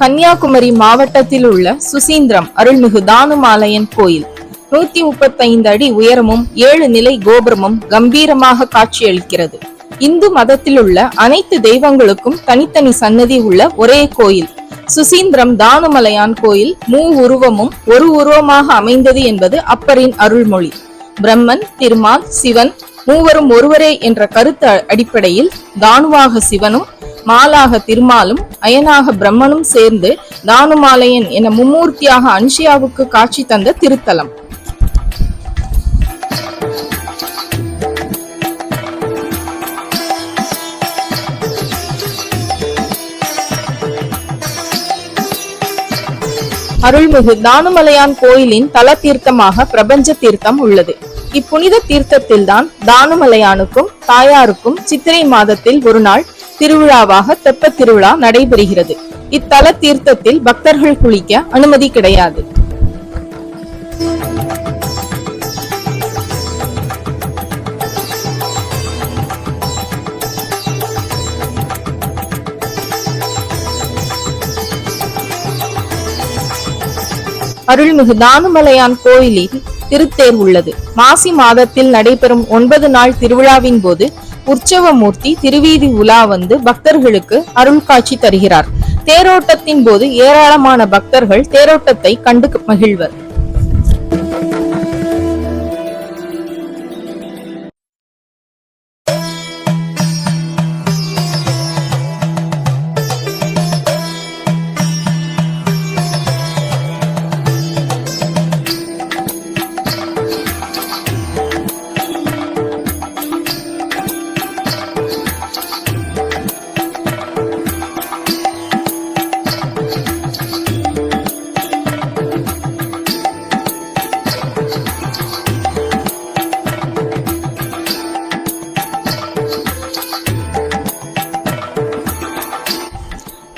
கன்னியாகுமரி மாவட்டத்தில் உள்ள சுசீந்திரம் அருள்மிகு தானுமாலயன் கோயில். நூத்தி முப்பத்தைந்து அடி உயரமும் ஏழு நிலை கோபுரமும் கம்பீரமாக காட்சியளிக்கிறது. இந்து மதத்தில் உள்ள அனைத்து தெய்வங்களுக்கும் தனித்தனி சன்னதி உள்ள ஒரே கோயில். சுசீந்திரம் தானுமலையான் கோயில் மூ உருவமும் ஒரு உருவமாக அமைந்தது என்பது அப்பரின் அருள்மொழி. பிரம்மன் திருமால் சிவன் மூவரும் ஒருவரே என்ற கருத்து அடிப்படையில் தானுவாக சிவனும் மாலாக திருமாலும் அயனாக பிரம்மனும் சேர்ந்து தானுமாலயன் என மும்மூர்த்தியாக அனுஷியாவுக்கு காட்சி தந்த திருத்தலம். அருள்மிகு தானுமலையான் கோயிலின் தல தீர்த்தமாக பிரபஞ்ச தீர்த்தம் உள்ளது. இப்புனித தீர்த்தத்தில்தான் தானுமலையானுக்கும் தாயாருக்கும் சித்திரை மாதத்தில் ஒரு நாள் திருவிழாவாக தெப்ப திருவிழா நடைபெறுகிறது. இத்தல தீர்த்தத்தில் பக்தர்கள் குளிக்க அனுமதி கிடையாது. அருள்மிகு தானுமலையான் கோயிலில் திருத்தேர் உள்ளது. மாசி மாதத்தில் நடைபெறும் ஒன்பது நாள் திருவிழாவின் போது உற்சவமூர்த்தி திருவீதி உலா வந்து பக்தர்களுக்கு அருள் காட்சி தருகிறார். தேரோட்டத்தின் போது ஏராளமான பக்தர்கள் தேரோட்டத்தை கண்டு மகிழ்வர்.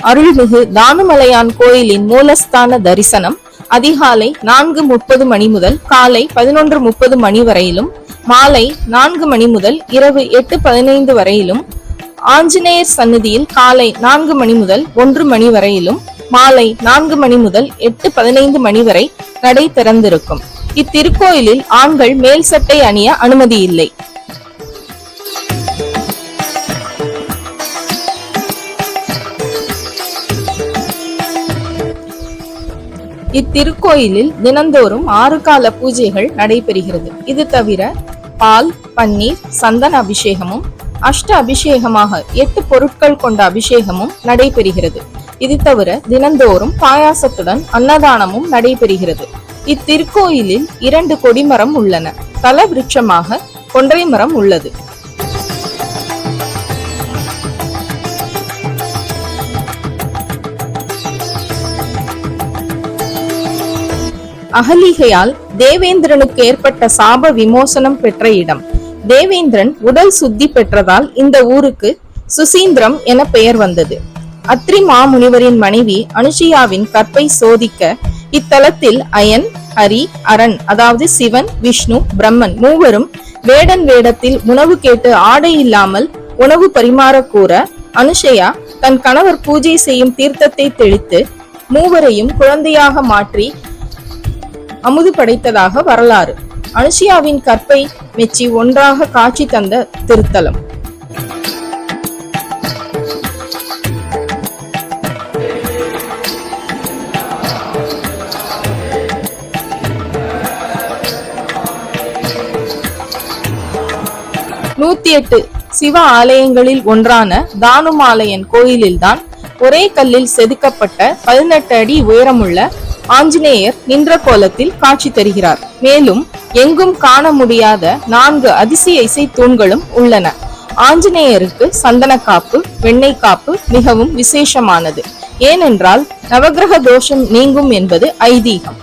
அருள்மிகு தானுமலையான் கோயிலின் மூலஸ்தான தரிசனம் அதிகாலை நான்கு முப்பது மணி முதல் காலை பதினொன்று முப்பது மணி வரையிலும் மாலை நான்கு மணி முதல் இரவு எட்டு பதினைந்து வரையிலும் ஆஞ்சநேயர் சன்னதியில் காலை நான்கு மணி முதல் ஒன்று மணி வரையிலும் மாலை நான்கு மணி முதல் எட்டு பதினைந்து மணி வரை நடை திறந்திருக்கும். இத்திருக்கோயிலில் ஆண்கள் மேல் சட்டை அணிய அனுமதி இல்லை. இத்திருக்கோயிலில் தினந்தோறும் ஆறு கால பூஜைகள் நடைபெறுகிறது. இது தவிர பால் பன்னீர் சந்தன அபிஷேகமும் அஷ்ட அபிஷேகமாக எட்டு பொருட்கள் கொண்ட அபிஷேகமும் நடைபெறுகிறது. இது தவிர தினந்தோறும் பாயாசத்துடன் அன்னதானமும் நடைபெறுகிறது. இத்திருக்கோயிலில் இரண்டு கொடிமரம் உள்ளன. தல விருட்சமாக கொன்றை மரம் உள்ளது. அகலிகையால் தேவேந்திரனுக்கு ஏற்பட்ட சாப விமோசனம் பெற்ற இடம். தேவேந்திரன் உடல் சுத்தி பெற்றதால் இந்த ஊருக்கு சுசீந்திரம் என பெயர் வந்தது. அத்ரி மாமுனிவரின் மனைவி அனுஷியாவின் கற்பை சோதிக்க இத்தலத்தில் அயன் ஹரி அரண் அதாவது சிவன் விஷ்ணு பிரம்மன் மூவரும் வேடன் வேடத்தில் உணவு கேட்டு ஆடை இல்லாமல் உணவு பரிமாற கூற அனுஷயா தன் கணவர் பூஜை செய்யும் தீர்த்தத்தை தெளித்து மூவரையும் குழந்தையாக மாற்றி அமுது படைத்ததாக வரலாறு. அனுஷியாவின் கற்பை மெச்சி ஒன்றாக காட்சி தந்த திருத்தலம். நூத்தி எட்டு சிவ ஆலயங்களில் ஒன்றான தானுமாலயன் கோயிலில்தான் ஒரே கல்லில் செதுக்கப்பட்ட பதினெட்டு அடி உயரமுள்ள ஆஞ்சநேயர் நின்ற கோலத்தில் காட்சி தருகிறார். மேலும் எங்கும் காண முடியாத நான்கு அதிசய இசை தூண்களும் உள்ளன. ஆஞ்சநேயருக்கு சந்தன காப்பு வெண்ணெய் காப்பு மிகவும் விசேஷமானது. ஏனென்றால் நவகிரக தோஷம் நீங்கும் என்பது ஐதீகம்.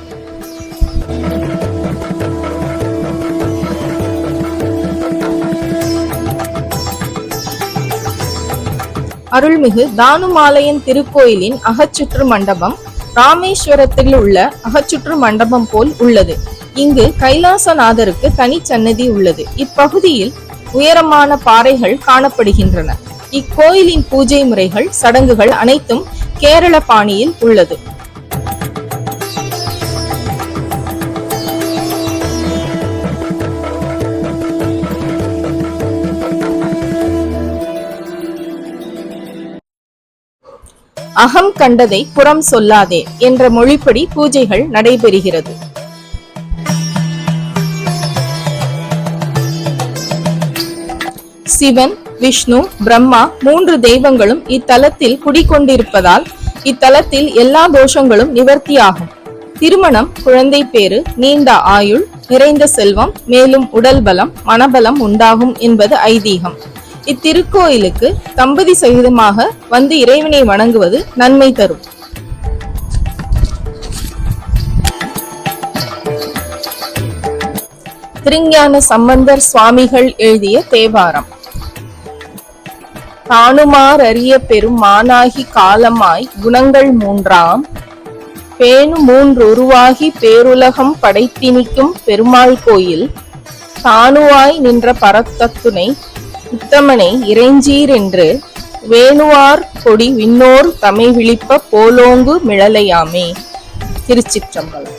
அருள்மிகு தானுமாலயன் திருக்கோயிலின் அகச்சுற்று மண்டபம் ராமேஸ்வரத்தில் உள்ள அகச்சுற்று மண்டபம் போல் உள்ளது. இங்கு கைலாசநாதருக்கு தனி சன்னதி உள்ளது. இப்பகுதியில் உயரமான பாறைகள் காணப்படுகின்றன. இக்கோயிலின் பூஜை முறைகள் சடங்குகள் அனைத்தும் கேரள பாணியில் உள்ளது. அகம் கண்டதை புறம் சொல்லாதே என்ற மொழிப்படி பூஜைகள் நடைபெறுகிறது. சிவன் விஷ்ணு பிரம்மா மூன்று தெய்வங்களும் இத்தலத்தில் குடிகொண்டிருப்பதால் இத்தலத்தில் எல்லா தோஷங்களும் நிவர்த்தியாகும். திருமணம் குழந்தை பேறு நீண்ட ஆயுள் நிறைந்த செல்வம் மேலும் உடல் பலம் மனபலம் உண்டாகும் என்பது ஐதீகம். இத்திருக்கோயிலுக்கு தம்பதி சகிதமாக வந்து இறைவனை வணங்குவது நன்மை தரும். திருஞான சம்பந்தர் சுவாமிகள் எழுதிய தேவாரம். தானுமார் அறிய பெரும் மானாகி காலமாய் குணங்கள் மூன்றாம். பேணு மூன்று உருவாகி பேருலகம் படைத்தினிக்கும் பெருமாள் கோயில். தானுவாய் நின்ற பரத்தத்துணை உத்தமனை இறைஞ்சீர் என்று வேணுவார் கொடி விண்ணோர் தமை விழிப்ப போலோங்கு மிழலையாமே. திருச்சிற்றம்பலம்.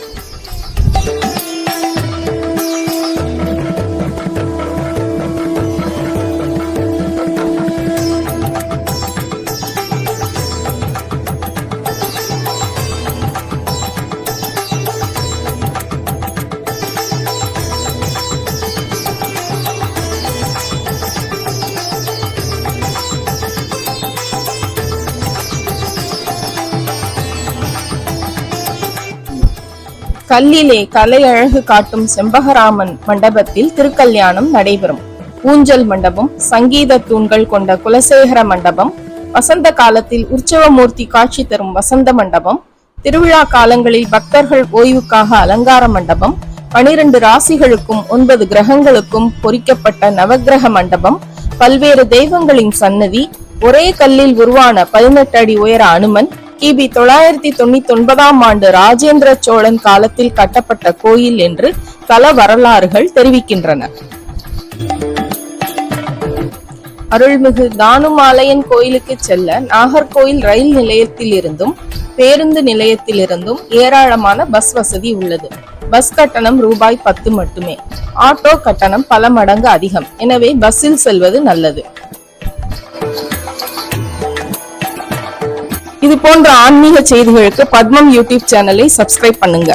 கல்லிலே கலை அழகு காட்டும் செம்பகராமன் மண்டபத்தில் திருக்கல்யாணம் நடைபெறும். ஊஞ்சல் மண்டபம் சங்கீத தூண்கள் கொண்ட குலசேகர மண்டபம் வசந்த காலத்தில் உற்சவமூர்த்தி காட்சி தரும் வசந்த மண்டபம் திருவிழா காலங்களில் பக்தர்கள் ஓய்வுக்காக அலங்கார மண்டபம் பனிரெண்டு ராசிகளுக்கும் ஒன்பது கிரகங்களுக்கும் பொறிக்கப்பட்ட நவக்கிரக மண்டபம் பல்வேறு தெய்வங்களின் சன்னதி ஒரே கல்லில் உருவான பதினெட்டு அடி உயர அனுமன் கிபி தொள்ளாயிரத்தி தொண்ணூத்தி ஒன்பதாம் ஆண்டு ராஜேந்திர சோழன் காலத்தில் கட்டப்பட்ட கோயில் என்று பல வரலாறுகள் தெரிவிக்கின்றன. அருள்மிகு தானுமாலையன் கோயிலுக்கு செல்ல நாகர்கோயில் ரயில் நிலையத்தில் இருந்தும் பேருந்து நிலையத்தில் இருந்தும் ஏராளமான பஸ் வசதி உள்ளது. பஸ் கட்டணம் ரூபாய் பத்து மட்டுமே. ஆட்டோ கட்டணம் பல மடங்கு அதிகம். எனவே பஸ்ஸில் செல்வது நல்லது. இது போன்ற ஆன்மீக செய்திகளுக்கு பத்மம் யூடியூப் சேனலை சப்ஸ்கிரைப் பண்ணுங்க.